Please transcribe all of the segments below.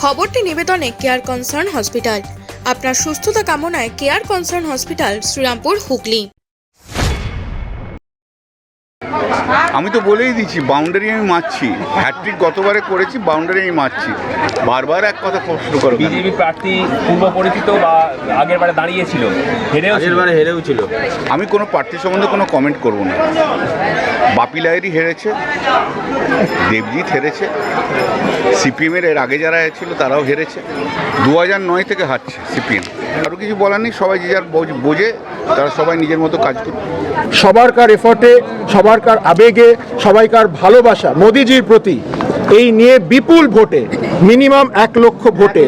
খবরটি নিবেদনে care concern hospital আপনার সুস্থতা কামনায় care concern hospital Serampore Hooghly. আমি তো বলেই দিচ্ছি বাউন্ডারি আমি মারছি। হ্যাট্রিক গতবারে করেছি বাউন্ডারি আমি মারছি। বারবার এক কথা প্রশ্ন করো? বিজেপি প্রার্থী পূর্ব পরিচিত বা আগের বারে দাঁড়িয়েছিল হেরেও ছিল। আগের বারে হেরেও ছিল। আমি কোনো প্রার্থী সম্বন্ধে কোনো কমেন্ট করব না। বাপি লাহিরি হেরেছে দেবজিৎ হেরেছে সিপিএমের এর আগে যারা ছিল তারাও হেরেছে। দু হাজার নয় থেকে হারছে সিপিএম। আরও কিছু বলার নেই সবাই যে যার বোঝ- বোঝে তারা সবাই নিজের মতো কাজ করবে সবারকার এফর্টে সবারকার আবেগে সবাইকার ভালোবাসা মোদিজির প্রতি এই নিয়ে বিপুল ভোটে মিনিমাম এক লক্ষ ভোটে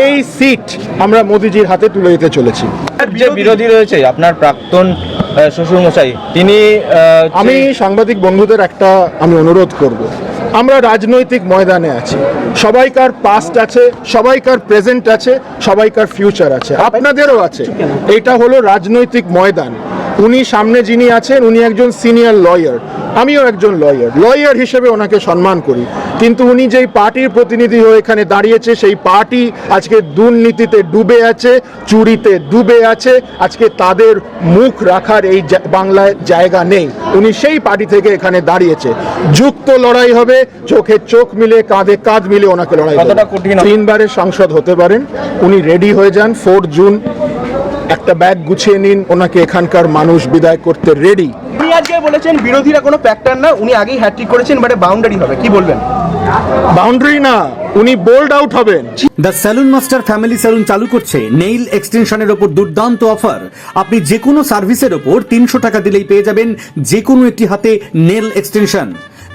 এই সিট আমরা মোদিজির হাতে তুলে দিতে চলেছি। যে বিরোধী রয়েছে আপনার প্রাক্তন শ্বশুর মশাই তিনি আমি সাংবাদিক বন্ধুদের একটা আমি অনুরোধ করব। আমরা রাজনৈতিক ময়দানে আছি। সবাইকার পাস্ট আছে সবাইকার প্রেজেন্ট আছে সবাইকার ফিউচার আছে। আপনাদেরও আছে। এটা হলো রাজনৈতিক ময়দান। উনি সামনে যিনি আছেন উনি একজন সিনিয়র লয়ার আমিও একজন লয়ার লয়ার হিসেবে ওনাকে সম্মান করি। কিন্তু উনি যেই পার্টির প্রতিনিধি হয়ে এখানে দাঁড়িয়েছে সেই পার্টি আজকে দুর্নীতিতে ডুবে আছে চুরিতে ডুবে আছে। আজকে তাদের মুখ রাখার এই বাংলায় জায়গা নেই। উনি সেই পার্টি থেকে এখানে দাঁড়িয়েছে। যুক্ত লড়াই হবে চোখে চোখ মিলে কাঁধে কাঁধ মিলে ওনাকে লড়াই? তিনবারের সংসদ হতে পারেন। উনি রেডি হয়ে যান। ফোর জুন একটা ব্যাগ গুছিয়ে নিন ওনাকে এখানকার মানুষ বিদায় করতে রেডি উনি আজকে বলেছেন বিরোধীরা কোনো ফ্যাক্টর না উনি আগেই হ্যাট্রিক করেছেন বাটে বাউন্ডারি হবে। কি বলবেন? বাউন্ডারি না উনি বোল্ড আউট হবেন। The saloon master family saloon চালু করছে নেইল এক্সটেনশনের ওপর দুর্দান্ত অফার আপনি যে কোনো সার্ভিসের ওপর তিনশো টাকা দিলেই পেয়ে যাবেন যে কোনো একটি হাতে নেল এক্সটেনশন